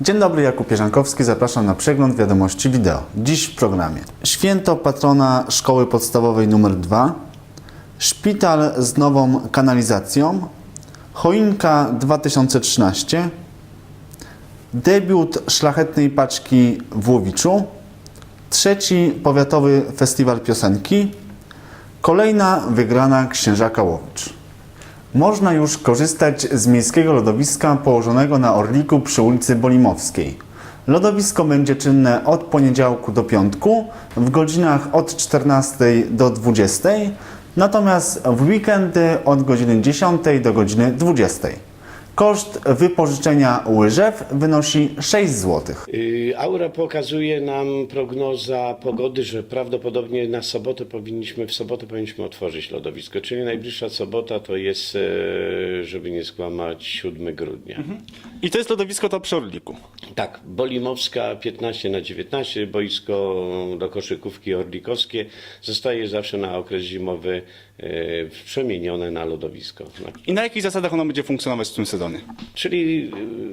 Dzień dobry, Jakub Pierzankowski, zapraszam na przegląd wiadomości wideo. Dziś w programie. Święto patrona Szkoły Podstawowej nr 2, szpital z nową kanalizacją, choinka 2013, debiut szlachetnej paczki w Łowiczu, trzeci powiatowy festiwal piosenki, kolejna wygrana Księżaka Łowicz. Można już korzystać z miejskiego lodowiska położonego na Orliku przy ulicy Bolimowskiej. Lodowisko będzie czynne od poniedziałku do piątku w godzinach od 14 do 20, natomiast w weekendy od godziny 10 do godziny 20. Koszt wypożyczenia łyżew wynosi 6 zł. Y, Aura pokazuje nam prognoza pogody, że prawdopodobnie na sobotę powinniśmy, w sobotę powinniśmy otworzyć lodowisko, czyli najbliższa sobota to jest, e, żeby nie skłamać, 7 grudnia. I to jest lodowisko to przy Orliku. Tak, Bolimowska 15 na 19, boisko do koszykówki orlikowskie zostaje zawsze na okres zimowy przemienione na lodowisko. I na jakich zasadach ono będzie funkcjonować w tym sezonie? Czyli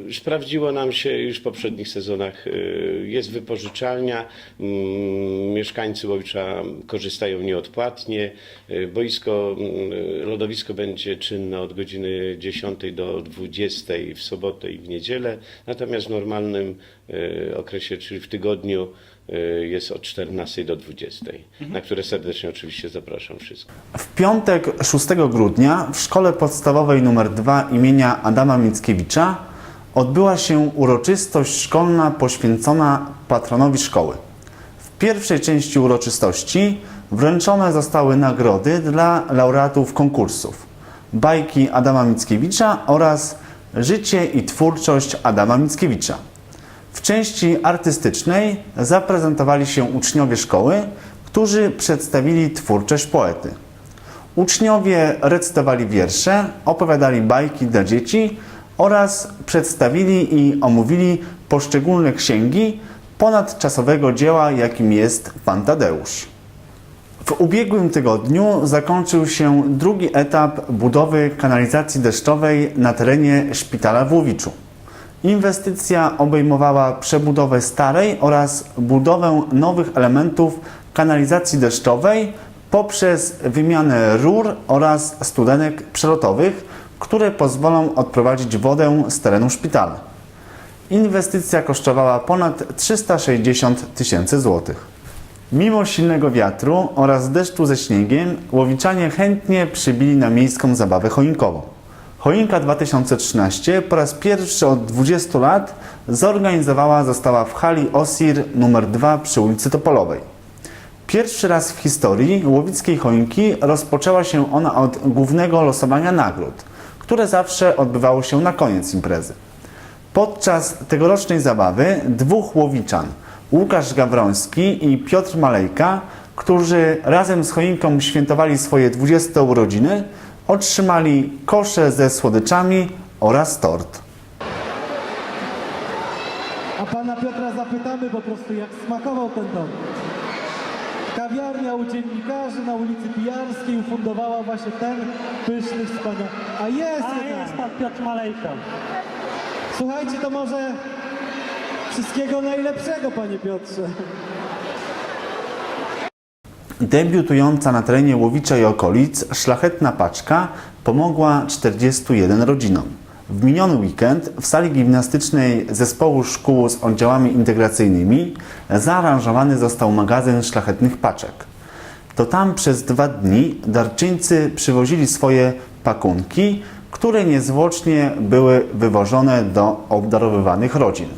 y, sprawdziło nam się już w poprzednich sezonach, y, jest wypożyczalnia, mm, mieszkańcy Łowicza korzystają nieodpłatnie, y, boisko, mm, lodowisko będzie czynne od godziny 10 do 20 w sobotę i w niedzielę, natomiast w normalnym y, okresie, czyli w tygodniu y, jest od 14 do 20, na które serdecznie oczywiście zapraszam wszystkich. W piątek 6 grudnia w szkole podstawowej nr 2 imienia Adama Mickiewicza odbyła się uroczystość szkolna poświęcona patronowi szkoły. W pierwszej części uroczystości wręczone zostały nagrody dla laureatów konkursów bajki Adama Mickiewicza oraz życie i twórczość Adama Mickiewicza. W części artystycznej zaprezentowali się uczniowie szkoły, którzy przedstawili twórczość poety. Uczniowie recytowali wiersze, opowiadali bajki dla dzieci oraz przedstawili i omówili poszczególne księgi ponadczasowego dzieła, jakim jest Pan Tadeusz. W ubiegłym tygodniu zakończył się drugi etap budowy kanalizacji deszczowej na terenie szpitala w Łowiczu. Inwestycja obejmowała przebudowę starej oraz budowę nowych elementów kanalizacji deszczowej poprzez wymianę rur oraz studenek przelotowych, które pozwolą odprowadzić wodę z terenu szpitala. Inwestycja kosztowała ponad 360 tysięcy złotych. Mimo silnego wiatru oraz deszczu ze śniegiem, łowiczanie chętnie przybili na miejską zabawę choinkową. Choinka 2013 po raz pierwszy od 20 lat zorganizowana została w hali OSIR nr 2 przy ulicy Topolowej. Pierwszy raz w historii łowickiej choinki rozpoczęła się ona od głównego losowania nagród, które zawsze odbywało się na koniec imprezy. Podczas tegorocznej zabawy dwóch łowiczan, Łukasz Gawroński i Piotr Malejka, którzy razem z choinką świętowali swoje 20 urodziny, otrzymali kosze ze słodyczami oraz tort. A pana Piotra zapytamy po prostu, jak smakował ten dom. Kawiarnia u dziennikarzy na ulicy Pijarskiej ufundowała właśnie ten pyszny, wspaniały. A jest A jednak. jest pan Piotr Malejko. Słuchajcie, to może wszystkiego najlepszego, panie Piotrze. Debiutująca na terenie Łowicza i okolic szlachetna paczka pomogła 41 rodzinom. W miniony weekend w sali gimnastycznej zespołu szkół z oddziałami integracyjnymi zaaranżowany został magazyn szlachetnych paczek. To tam przez dwa dni darczyńcy przywozili swoje pakunki, które niezwłocznie były wywożone do obdarowywanych rodzin.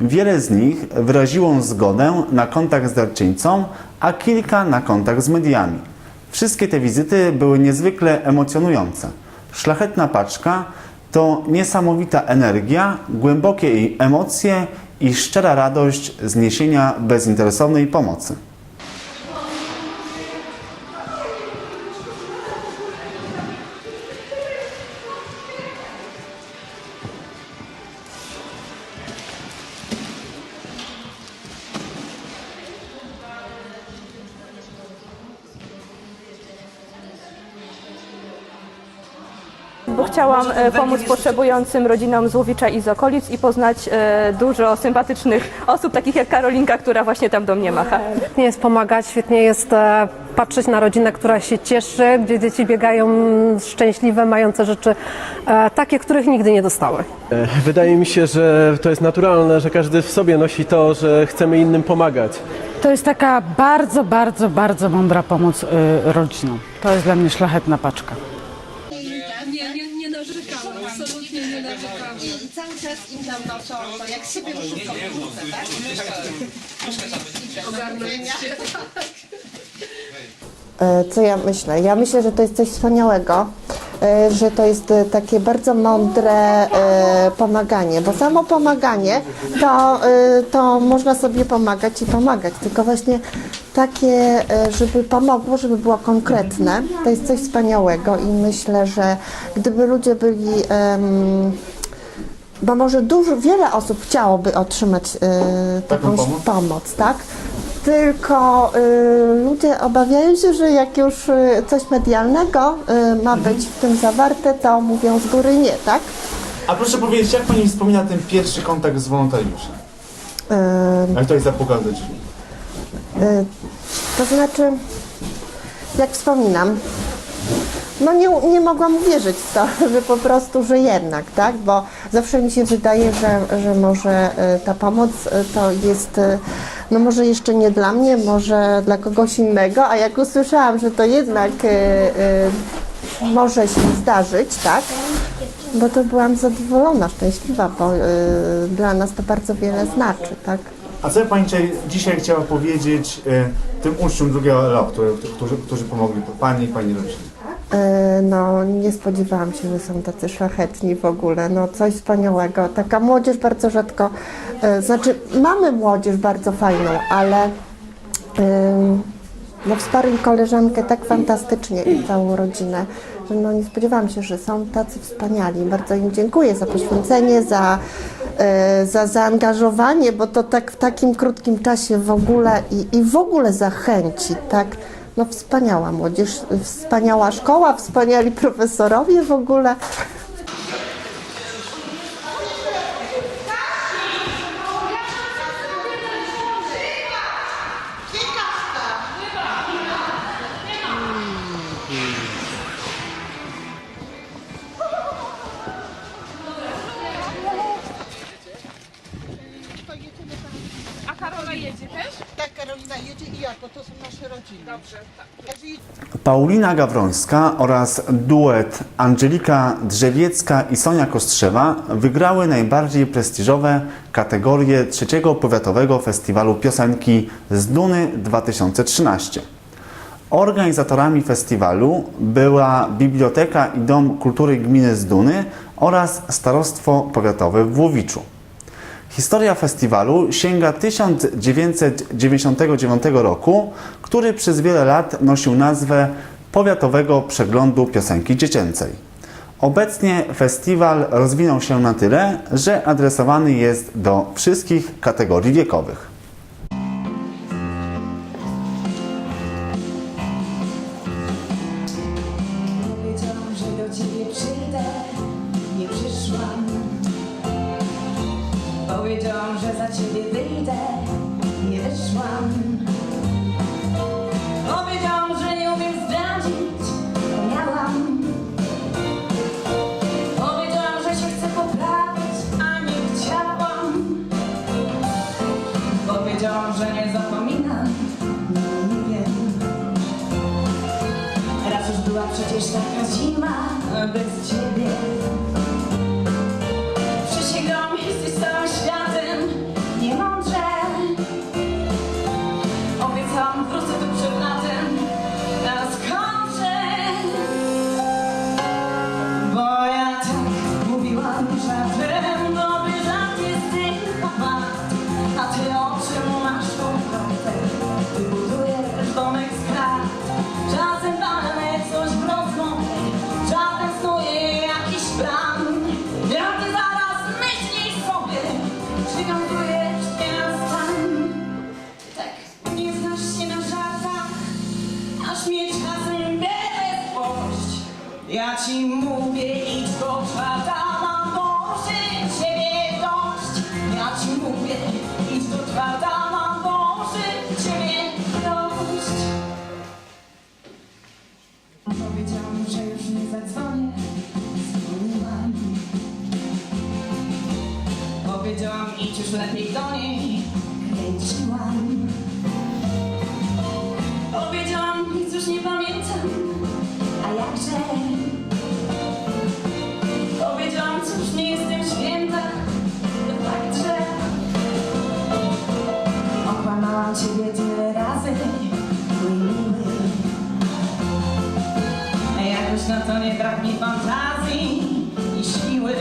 Wiele z nich wyraziło zgodę na kontakt z darczyńcą, a kilka na kontakt z mediami. Wszystkie te wizyty były niezwykle emocjonujące. Szlachetna paczka to niesamowita energia, głębokie jej emocje i szczera radość z niesienia bezinteresownej pomocy. Bo chciałam e, pomóc potrzebującym rodzinom z Łowicza i z okolic i poznać e, dużo sympatycznych osób, takich jak Karolinka, która właśnie tam do mnie macha. Świetnie jest pomagać, świetnie jest e, patrzeć na rodzinę, która się cieszy, gdzie dzieci biegają szczęśliwe, mające rzeczy takie, których nigdy nie dostały. Wydaje mi się, że to jest naturalne, że każdy w sobie nosi to, że chcemy innym pomagać. To jest taka bardzo, bardzo, bardzo mądra pomoc y, rodzinom. To jest dla mnie szlachetna paczka. Noszą, to jak sobie uszczą wrócę, tak? Ogarnięcia. E, Co ja myślę? Ja myślę, że to jest coś wspaniałego, e, że to jest e, takie bardzo mądre pomaganie, bo samo pomaganie to, to można sobie pomagać i pomagać, tylko właśnie takie, żeby pomogło, żeby było konkretne, to jest coś wspaniałego i myślę, że gdyby ludzie byli em, bo może dużo, wiele osób chciałoby otrzymać y, taką pomoc? pomoc, tak? Tylko y, ludzie obawiają się, że jak już y, coś medialnego y, ma być w tym zawarte, to mówią z góry nie, tak? A proszę powiedzieć, jak pani wspomina ten pierwszy kontakt z wolontariuszem? Y, Jak ktoś zapukał do drzwi? y, to znaczy, jak wspominam, no nie, nie mogłam uwierzyć w to, że po prostu, że jednak, tak? Bo zawsze mi się wydaje, że, że może y, ta pomoc y, to jest, y, no może jeszcze nie dla mnie, może dla kogoś innego, a jak usłyszałam, że to jednak może się zdarzyć, tak? Bo to byłam zadowolona, szczęśliwa, bo dla nas to bardzo wiele znaczy, tak? A co pani dzisiaj, chciała powiedzieć tym uczniom drugiego roku, którzy, którzy pomogli pani i pani rodzinie? E, No, nie spodziewałam się, że są tacy szlachetni w ogóle. No, coś wspaniałego. Taka młodzież bardzo rzadko, e, znaczy mamy młodzież bardzo fajną, ale no, wsparli koleżankę tak fantastycznie i całą rodzinę, że no, nie spodziewałam się, że są tacy wspaniali. Bardzo im dziękuję za poświęcenie, za, e, za zaangażowanie, bo to tak w takim krótkim czasie w ogóle i, i w ogóle zachęci, tak? No wspaniała młodzież, wspaniała szkoła, wspaniali profesorowie w ogóle. Karolina jedzie i ja, bo to są nasze rodziny. Dobrze, tak. Paulina Gawrońska oraz duet Angelika Drzewiecka i Sonia Kostrzewa wygrały najbardziej prestiżowe kategorie trzeciego powiatowego festiwalu piosenki z Duny 2013. Organizatorami festiwalu była Biblioteka i Dom Kultury Gminy Zduny oraz Starostwo Powiatowe w Łowiczu. Historia festiwalu sięga 1999 roku, który przez wiele lat nosił nazwę Powiatowego Przeglądu Piosenki Dziecięcej. Obecnie festiwal rozwinął się na tyle, że adresowany jest do wszystkich kategorii wiekowych. This tears. ci mówię, idź do Twartana, może ciebie dość. Ja ci mówię, idź do może ciebie dość. Powiedziałam, że już nie zadzwonię, dzwoniłam. Powiedziałam, idź już lepiej do niej, kręciłam. Powiedziałam, nic już nie pamiętam, a jakże... Okłamałam ciebie tyle razy Mój miły Jakoś na to nie brak mi fantazji i siły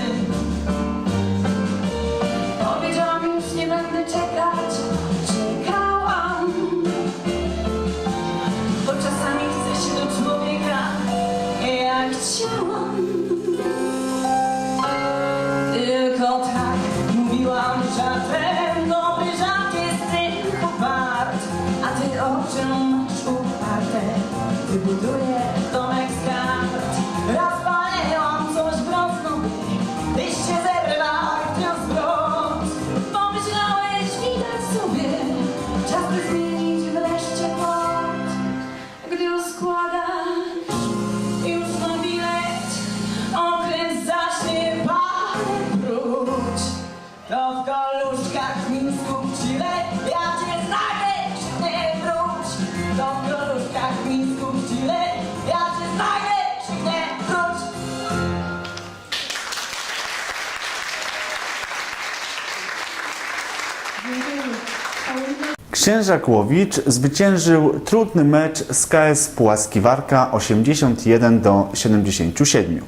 Księża Kłowicz zwyciężył trudny mecz z KS Pułaski Warka 81 do 77.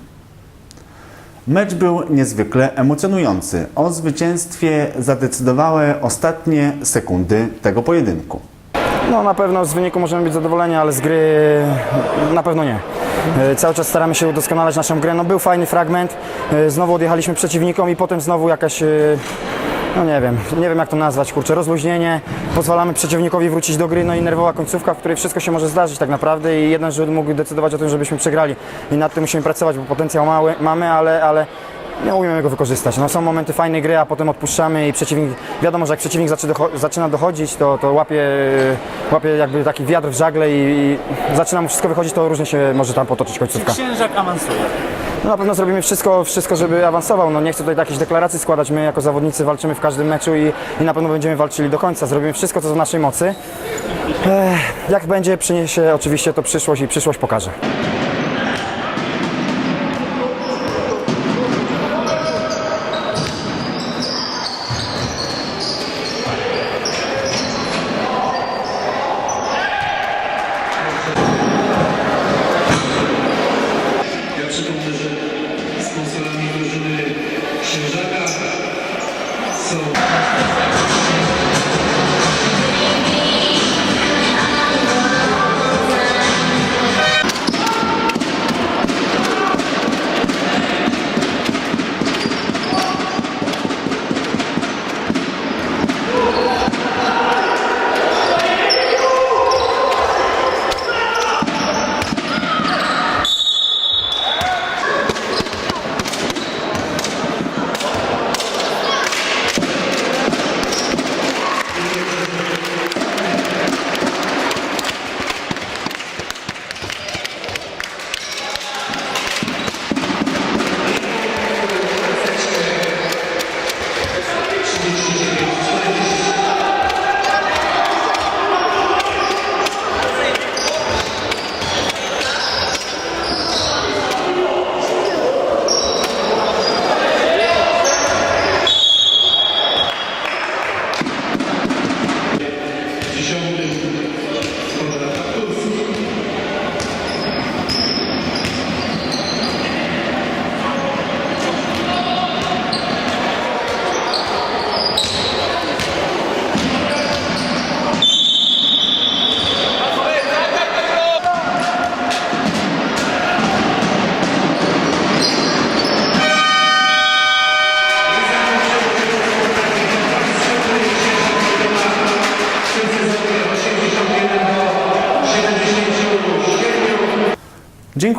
Mecz był niezwykle emocjonujący. O zwycięstwie zadecydowały ostatnie sekundy tego pojedynku. No na pewno z wyniku możemy być zadowoleni, ale z gry na pewno nie. E, Cały czas staramy się udoskonalać naszą grę. No był fajny fragment, e, znowu odjechaliśmy przeciwnikom i potem znowu jakaś, e, no nie wiem, nie wiem jak to nazwać, kurczę, rozluźnienie. Pozwalamy przeciwnikowi wrócić do gry, no i nerwowa końcówka, w której wszystko się może zdarzyć tak naprawdę i jeden rzut mógł decydować o tym, żebyśmy przegrali. I nad tym musimy pracować, bo potencjał mały, mamy, ale, ale nie umiemy go wykorzystać. No, są momenty fajnej gry, a potem odpuszczamy i przeciwnik, wiadomo, że jak przeciwnik zaczyna, docho- zaczyna dochodzić, to, to łapie, łapie jakby taki wiatr w żagle i, i zaczyna mu wszystko wychodzić, to różnie się może tam potoczyć końcówka. Księżak awansuje. No na pewno zrobimy wszystko, wszystko, żeby awansował. No nie chcę tutaj jakichś deklaracji składać. My jako zawodnicy walczymy w każdym meczu i, i na pewno będziemy walczyli do końca. Zrobimy wszystko, co w naszej mocy. Ech, jak będzie, przyniesie oczywiście to przyszłość i przyszłość pokaże.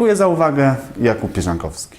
Dziękuję za uwagę. Jakub Pierzankowski.